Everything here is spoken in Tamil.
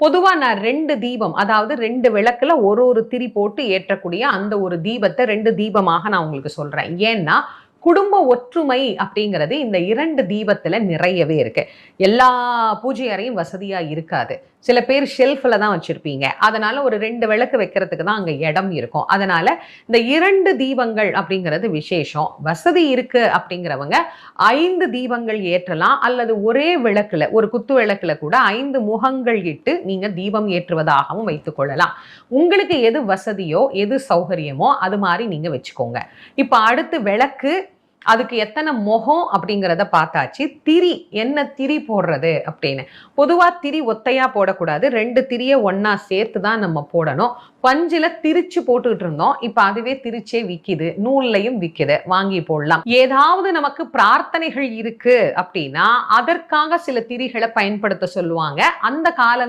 பொதுவாக நான் ரெண்டு தீபம் அதாவது ரெண்டு விளக்கில் ஒரு ஒரு திரி போட்டு ஏற்றக்கூடிய அந்த ஒரு தீபத்தை ரெண்டு தீபமாக நான் உங்களுக்கு சொல்கிறேன் ஏன்னா குடும்ப ஒற்றுமை அப்படிங்கிறது இந்த இரண்டு தீபத்தில் நிறையவே இருக்கு. எல்லா பூஜை அறையும் வசதியாக இருக்காது. சில பேர் ஷெல்ஃபில் தான் வச்சுருப்பீங்க. அதனால் ஒரு ரெண்டு விளக்கு வைக்கிறதுக்கு தான் அங்கே இடம் இருக்கும். அதனால் இந்த இரண்டு தீபங்கள் அப்படிங்கிறது விசேஷம். வசதி இருக்கு அப்படிங்கிறவங்க ஐந்து தீபங்கள் ஏற்றலாம். அல்லது ஒரே விளக்கில் ஒரு குத்து விளக்கில் கூட ஐந்து முகங்கள் இட்டு நீங்கள் தீபம் ஏற்றுவதாகவும் வைத்துக்கொள்ளலாம் உங்களுக்கு எது வசதியோ எது சௌகரியமோ அது மாதிரி நீங்கள் வச்சுக்கோங்க. இப்போ அடுத்து விளக்கு அதுக்கு எத்தனை முகம் அப்படிங்கிறத பார்த்தாச்சு. திரி என்ன திரி போடுறது அப்படின்னு. பொதுவா திரி ஒத்தையா போடக்கூடாது. ரெண்டு திரியை ஒன்றா சேர்த்து தான் நம்ம போடணும். பஞ்சில் திரிச்சு போட்டுக்கிட்டு இருந்தோம். இப்ப அதுவே திரிச்சே விக்குது. நூல்லையும் விக்குது. வாங்கி போடலாம். ஏதாவது நமக்கு பிரார்த்தனைகள் இருக்கு அப்படின்னா அதற்காக சில திரிகளை பயன்படுத்த சொல்லுவாங்க. அந்த கால